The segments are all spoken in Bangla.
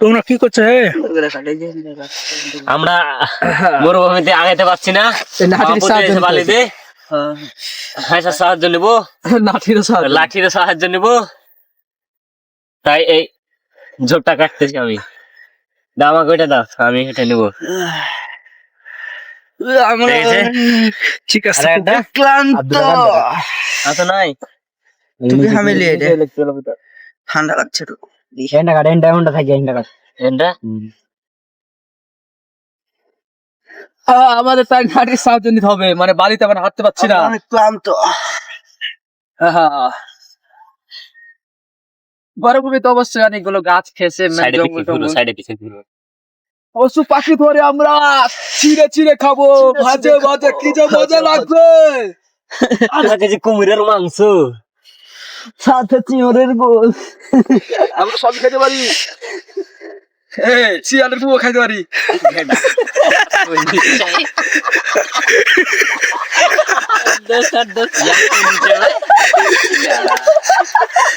তোমরা কি করছ হে? আমরা মরুভূমিতে আগাইতে পারছি না। সাহায্য এসে বালিতে হাঁসার সাহায্য নিব। লাঠির সাহায্য। লাঠির সাহায্য নিব। তাই এই ঝোপটা কাটতেছি আমি। দাও আমাকে ওইটা দাও আমি এটা নিব। আমরা ঠিক আছে ক্লান্ত। নাই। ঠান্ডা লাগছে তো ఎండ కాడ ఎండ ఉండ తగ్గ ఎండ আমাদের তাই নাটির সাহায্য নিতে হবে মানে বাড়িতে মানে হাঁটতে পারছি না। অনেক ক্লান্ত। বরভূমিতে অবশ্যই অনেকগুলো গাছ খেয়েছে মানে পশু পাখি ধরে আমরা চিড়ে চিড়ে খাব। ভাজে ভাজে কি যে মজা লাগবে। আমার কাছে কুমিরের মাংস। সাথে চিঁড়ের গোল। আমরা সব খেতে পারি। এ শিয়ালের পুয়ো খাইতে পারি।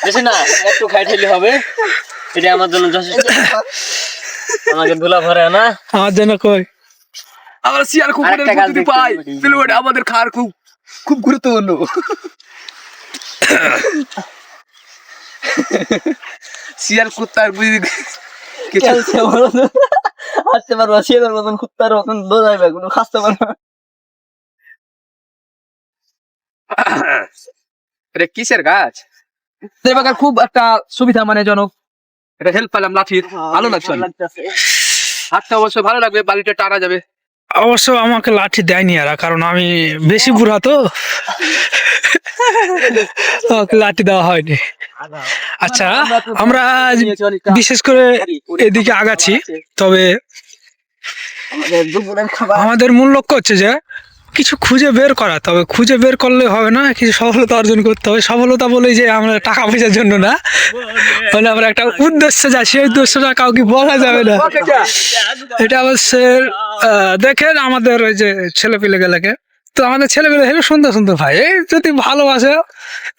বেশি না একটু খাই ঠেলে হবে। এটা আমার জন্য যথেষ্ট। আমাকে ধুলা ভরে না আমার জন্য কই। আমরা শিয়াল দেখতে পাই। আমাদের খাওয়ার খুব খুব গুরুত্বপূর্ণ। শিয়াল কুত্তার বুঝি কিছু হাসতে পারব শিয়ালের মতন কুত্তার মতন দোজাইবে কোনো খাসতে পারব। এটা কিসের গাছ? দেবাগার খুব একটা সুবিধা মানে জনক এটা হেল্প পেলাম লাঠির। ভালো লাগছে। হাঁটতে অবশ্যই ভালো লাগবে বালিটা টানা যাবে। অবশ্য আমাকে লাঠি দেয়নি এরা কারণ আমি বেশি বুড়া তো। আমাকে লাঠি দেওয়া হয়নি। আচ্ছা আমরা বিশেষ করে এদিকে আগাছি তবে আমাদের আমাদের মূল লক্ষ্য হচ্ছে যে কিছু খুঁজে বের করা, তবে খুঁজে বের করলে হবে না, কিছু সফলতা অর্জন করতে হবে। সফলতা বলে যে আমরা টাকা পয়সার জন্য না। মানে আমরা একটা উদ্দেশ্যে যাই সেই উদ্দেশ্যটা কাউকে বলা যাবে না। এটা অবশ্য দেখেন আমাদের ওই যে ছেলে পেলে গেলাকে। তো আমাদের ছেলে পেলে হেবি সুন্দর সুন্দর ভাই। এই যদি ভালোবাসে,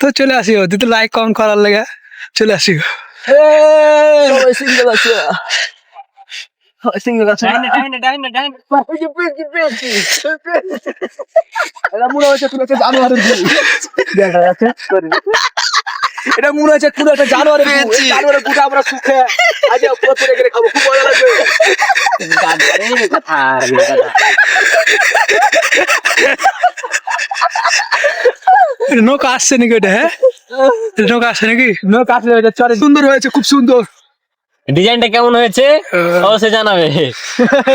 তো চলে আসিও যদি লাইক কমেন্ট করার লেগে চলে আসিও সবাই সিঙ্গেল আছে সবাই সিঙ্গেল আছে এটা মনে হচ্ছে কোনো একটা জানোয়ারের গু। দেখা যাচ্ছে এটা মনে হচ্ছে কোনো একটা জানোয়ারের গু। জানোয়ারের গুটা আমরা সুখে আজ পুরো গেলে খাব খুব মজা লাগবে এটা নৌকা আসছে নাকি ওটা হ্যাঁ নৌকা আসছে নাকি নৌকা আসলে এটা চরে সুন্দর হয়েছে খুব সুন্দর ডিজাইনটা কেমন হয়েছে? অবশ্যই জানাবে।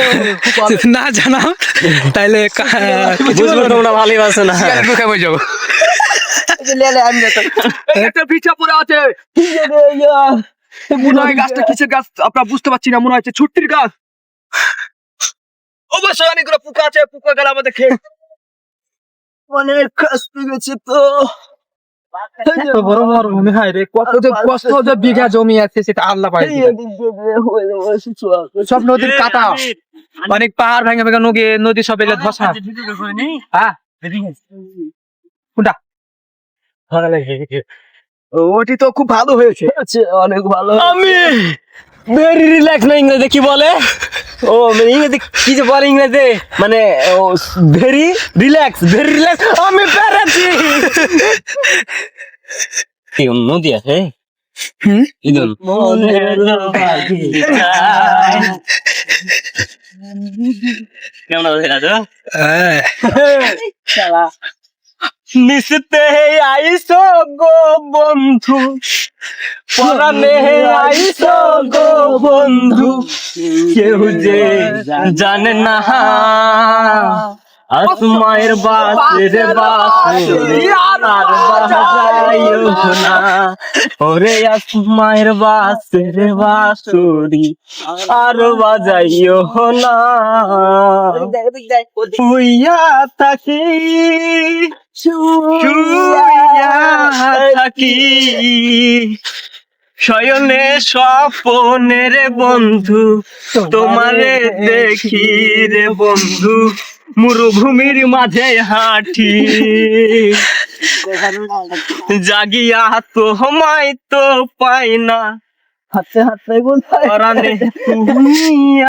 না জানাও তাইলে বুঝব তোমরা ভালোই বাসো না বই যাব। একটা পিঠা পড়ে আছে। মনে হয় গাছটা কিসের গাছ? আপনারা বুঝতে পারছি না মনে হচ্ছে ছুটির গাছ। অবশ্যই অনেকগুলো পোকা আছে পোকা গেলে আমাদের খেয়ে অনেক কষ্ট গেছে তো। এত বড় মরুভূমি হয় রে কত যে কষ্ট যে বিঘা জমি আছে সেটা আল্লাহ পাই সব নদীর কাটা। অনেক পাহাড় ভেঙে ভেঙে নদী নদী সব এলে ধসা। হ্যাঁ। কোনটা? ওটি তো খুব ভালো হয়েছে। অনেক ভালো আমি। ভেরি রিল্যাক্স না ইংরেজি কি বলে? ও মানে ইংরেজি কি যে বলে ইংরেজি? মানে ভেরি রিল্যাক্স ভেরি রিল্যাক্স আমি পেরেছি। কি নদী আছে? ইদন কেমন আছে? রাজা হ্যাঁ নিশতে আইসো গো বন্ধু। পরানে আইসো গো বন্ধু। কেউ যে জানে না। আসমায়ের বাসের বাস। আর ওরে বাসের আর বাজাইও না। শুইয়া থাকি থাকি। শয়নে স্বপনে রে বন্ধু, তোমারে দেখি রে বন্ধু, মরুভূমির মাঝে হাঁটি। জাগিয়া তো হমাই তো পাই না। হাতে হাতে গুলো